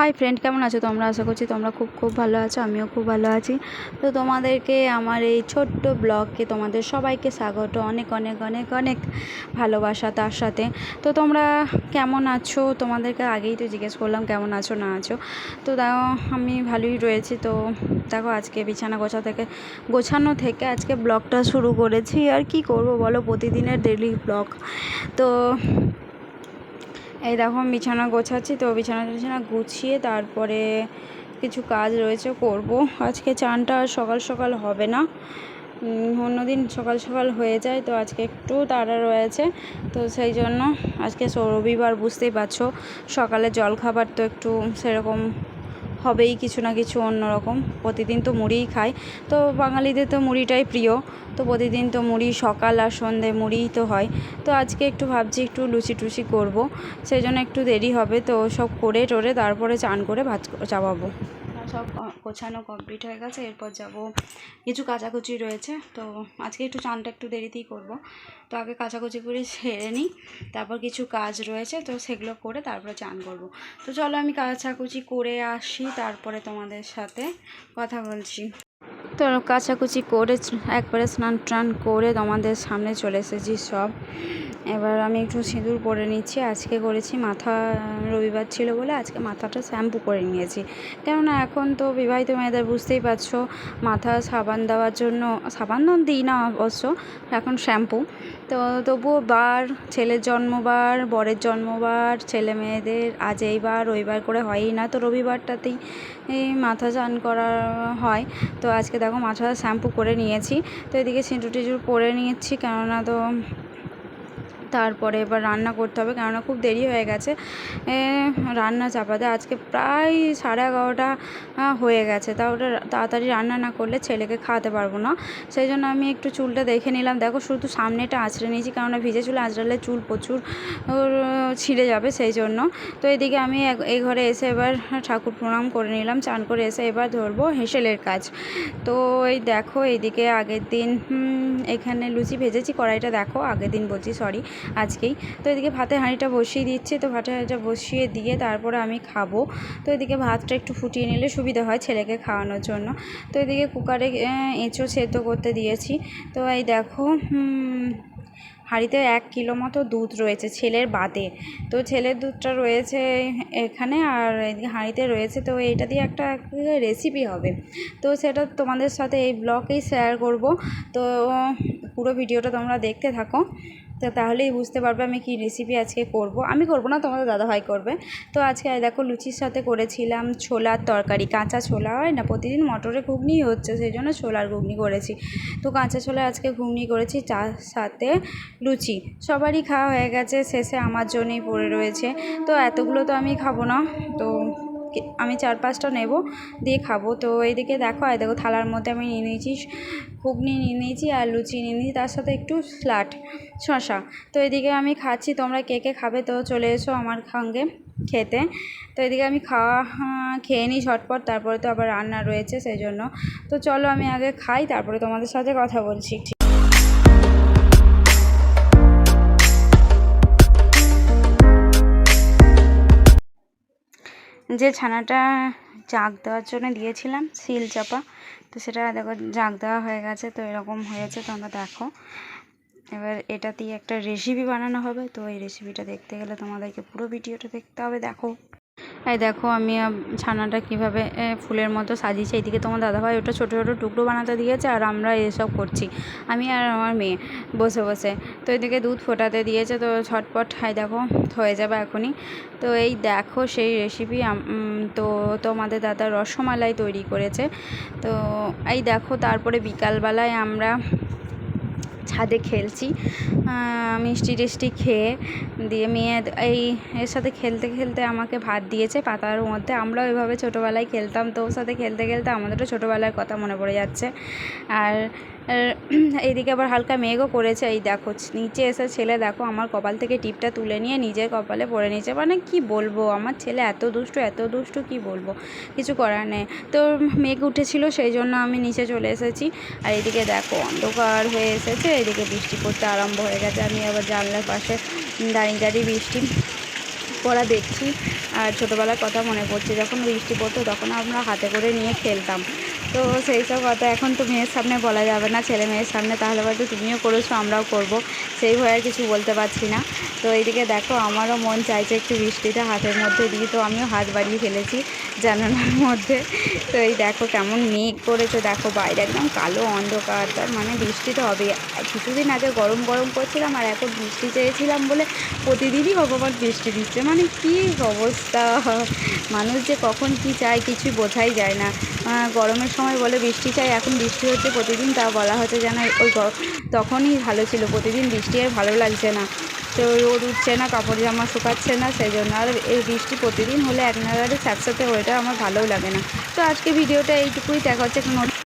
Hi friend কেমন আছো? তোমরা আশা করছি তোমরা খুব খুব ভালো আছো, আমিও খুব ভালো আছি। তো তোমাদেরকে আমার এই ছোট্ট ব্লগকে তোমাদের সবাইকে স্বাগত, অনেক অনেক অনেক অনেক ভালোবাসা তার সাথে। তো তোমরা কেমন আছো? তোমাদেরকে আগেই তো জিজ্ঞেস করলাম কেমন আছো, না আছো। তো দেখো আমি ভালোই রয়েছি। তো দেখো, আজকে বিছানা গোছা থেকে, গোছানো থেকে আজকে ব্লগটা শুরু করেছি। আর কি করব বলো, প্রতিদিনের ডেলি ব্লগ। তো এই দেখো আমি বিছানা গোছাচ্ছি, তো বিছানা টিছানা গুছিয়ে তারপরে কিছু কাজ রয়েছে, করব। আজকে চানটা সকাল সকাল হবে না। অন্যদিন সকাল সকাল হয়ে যায়, তো আজকে একটু তাড়া রয়েছে। তো সেই জন্য আজকে রবিবার বুঝতেই পারছ, সকালে জলখাবার তো একটু সেরকম হবেই কিছু না কিছু অন্যরকম প্রতিদিন তো মুড়িই খাই। তো বাঙালিদের তো মুড়িটাই প্রিয়। তো প্রতিদিন তো মুড়ি সকাল আর সন্ধে মুড়িই তো হয়। তো আজকে একটু ভাবছি একটু লুচি টুচি করব। সেই জন্য একটু দেরি হবে। তো সব করে টোরে তারপরে চান করে ভাত চাপাবো সব গোছানো কমপ্লিট হয়ে গেছে, এরপর যাব। কিছু কাচাকুচি রয়েছে, তো আজকে একটু চানটা একটু দেরিতেই করব। তো আগে কাচাকুচি করে সেরে নিই, তারপর কিছু কাজ রয়েছে, তো সেগুলো করে তারপরে চান করব। তো চলো আমি কাচাকুচি করে আসি, তারপরে তোমাদের সাথে কথা বলছি। তো কাচাকুচি করে, একবারে স্নান টান করে তোমাদের সামনে চলে এসেছি সব। এবার আমি একটু সিঁদুর পরে নিচ্ছি। আজকে করেছি মাথা, রবিবার ছিল বলে আজকে মাথাটা শ্যাম্পু করে নিয়েছি। কেননা এখন তো বিবাহিত মেয়েদের বুঝতেই পারছ, মাথা সাবান দেওয়ার জন্য, সাবান দিই না অবশ্য, এখন শ্যাম্পু। তো তবুও বার, ছেলের জন্মবার, বরের জন্মবার, ছেলে মেয়েদের আজ এইবার, রবিবার করে হয়ই না। তো রবিবারটাতেই এই মাথা চান করা হয়। তো আজকে দেখো মাথা শ্যাম্পু করে নিয়েছি। তো এদিকে সিঁদুর টিঁদুর পরে নিয়েছি, কেননা তো তারপরে এবার রান্না করতে হবে কেননা খুব দেরি হয়ে গেছে। রান্না চাপাতে আজকে প্রায় সাড়ে এগারোটা হয়ে গেছে। তা ওটা তাড়াতাড়ি রান্না না করলে ছেলেকে খাওয়াতে পারব না। সেই জন্য আমি একটু চুলটা দেখে নিলাম। দেখো শুধু সামনেটা আঁচড়ে নিয়েছি কেননা ভিজে চুলে আঁচড়ালে চুল প্রচুর ছিঁড়ে যাবে সেই জন্য। তো এদিকে আমি এই ঘরে এসে এবার ঠাকুর প্রণাম করে নিলাম, চান করে এসে এবার ধরবো হেঁসেলের কাজ। তো এই দেখো এইদিকে আগের দিন এখানে লুচি ভেজেছি, কড়াইটা দেখো, আগের দিন বলছি সরি আজকেই। তো এদিকে ভাতের হাঁড়িটা বসিয়ে দিচ্ছে। তো ভাতের হাঁড়িটা বসিয়ে দিয়ে তারপরে আমি খাব। তো এদিকে ভাতটা একটু ফুটিয়ে নিলে সুবিধা হয় ছেলেকে খাওয়ানোর জন্য। তো এদিকে কুকারে এঁচো সেদ্ধ করতে দিয়েছি। তো এই দেখো হাঁড়িতে এক কিলো মতো দুধ রয়েছে ছেলের বাদে। তো ছেলের দুধটা রয়েছে এখানে আর এদিকে হাঁড়িতে রয়েছে। তো এইটা দিয়ে একটা রেসিপি হবে। তো সেটা তোমাদের সাথে এই ব্লগেই শেয়ার করব। তো পুরো ভিডিওটা তোমরা দেখতে থাকো। তো তাহলেই বুঝতে পারবে আমি কী রেসিপি আজকে করব। আমি করব না, তোমাদের দাদা দাদাভাই করবে। তো আজকে দেখো লুচির সাথে করেছিলাম ছোলার তরকারি। কাঁচা ছোলা হয় না, প্রতিদিন মটরে ঘুগনি হচ্ছে, সেই জন্য ছোলার ঘুগনি করেছি। তো কাঁচা ছোলা আজকে ঘুগনি করেছি চার সাথে লুচি। সবারই খাওয়া হয়ে গেছে, শেষে আমার জন্যই পড়ে রয়েছে। তো এতগুলো তো আমি খাব না, তো আমি চার পাঁচটা নেব, দিয়ে খাব। তো এইদিকে দেখো, আর দেখো থালার মধ্যে আমি নিয়ে নিয়েছি, ঘুগনি নিয়ে নিয়েছি আর লুচি নিয়ে নিয়েছি, তার সাথে একটু স্লাট শশা তো এদিকে আমি খাচ্ছি, তোমরা কে কে খাবে তো চলে এসো আমার সঙ্গে খেতে। তো এদিকে আমি খাওয়া খেয়ে নিই ঝটপট, তারপরে তো আবার রান্না রয়েছে, সেই জন্য। তো চলো আমি আগে খাই, তারপরে তোমাদের সাথে কথা বলছি যে ছানাটা জাগ দেওয়ার জন্য দিয়েছিলাম, সিল চাপা, তো সেটা দেখো জাগ দেওয়া হয়ে গেছে, তো এরকম হয়েছে তোমরা দেখো। এবার এটা দিয়ে একটা রেসিপি বানানো হবে, তো এই রেসিপিটা দেখতে গেলে তোমাদেরকে পুরো ভিডিওটা দেখতে হবে, দেখো। এই দেখো, আমি ছানাটা কীভাবে ফুলের মতো সাজিয়েছি। এইদিকে তোমার দাদাভাই ওটা ছোটো ছোটো টুকরো বানাতে দিয়েছে, আর আমরা এসব করছি। আমি আর আমার মেয়ে বসে বসে। তো এদিকে দুধ ফোটাতে দিয়েছে, তো ছটপট হাই দেখো, হয়ে যাবে এখনই। তো এই দেখো সেই রেসিপি তো তোমাদের দাদা রসমালাই তৈরি করেছে। তো এই দেখো, তারপরে বিকালবেলায় আমরা ছাদে খেলছি। মিষ্টি টিষ্টি খেয়ে দিয়ে মেয়ে এই এর সাথে খেলতে খেলতে আমাকে ভাত দিয়েছে পাতার মধ্যে। আমরাও এভাবে ছোটোবেলায় খেলতাম তো ওর সাথে খেলতে খেলতে আমাদেরও ছোটোবেলার কথা মনে পড়ে যাচ্ছে। আর এইদিকে আবার হালকা মেঘও করেছে। এই দেখো, নিচে এসে ছেলে দেখো, আমার কপাল থেকে টিপটা তুলে নিয়ে নিজের কপালে পড়ে নিয়েছে। মানে কি বলব, আমার ছেলে এত দুষ্টু এত দুষ্টু কি বলব? কিছু করার নেই। তো মেঘ উঠেছিল, সেই জন্য আমি নিচে চলে এসেছি। আর এদিকে দেখো, অন্ধকার হয়ে এসেছে। এদিকে বৃষ্টি পড়তে আরম্ভ হয়ে গেছে। আমি আবার জানলার পাশে দাঁড়িয়ে দাঁড়িয়ে বৃষ্টি পড়া দেখছি। আর ছোটোবেলার কথা মনে পড়ছে, যখন বৃষ্টি পড়তো তখন আমরা হাতে করে নিয়ে খেলতাম। তো সেই সব কথা এখন তো মেয়ের সামনে বলা যাবে না, ছেলে মেয়ের সামনে, তাহলে হয়তো তুমিও করেছ, আমরাও করব। সেই ভয়ে আর কিছু বলতে পারছি না। তো এইদিকে দেখো, আমারও মন চাইছে একটু বৃষ্টিটা হাতের মধ্যে দিই, তো আমিও হাত বাড়িয়ে ফেলেছি জানালার মধ্যে। তো এই দেখো কেমন মেঘ করেছে, দেখো বাইরে একদম কালো অন্ধকার, তার মানে বৃষ্টি তো হবে কিছুদিন আগে গরম গরম করছিলাম, আর এখন বৃষ্টি চেয়েছিলাম বলে প্রতিদিনই ভগবান বৃষ্টি দিচ্ছে মানে কী অবস্থা? মানুষ যে কখন কী চায় কিছুই বোঝাই যায় না। গরমের সময় বলে বৃষ্টি চাই, এখন বৃষ্টি হচ্ছে প্রতিদিন, তা বলা হচ্ছে যেন ওই তখনই ভালো ছিল, প্রতিদিন বৃষ্টি আর ভালো লাগছে না। তো রোদ উঠছে না, কাপড় জামা শুকাচ্ছে না সেই জন্য আর এই বৃষ্টি প্রতিদিন হলে এক নাগারে স্যাঁতস্যাঁতে ওইটা আমার ভালোও লাগে না। তো আজকে ভিডিওটা এইটুকুই, দেখা হচ্ছে কোনো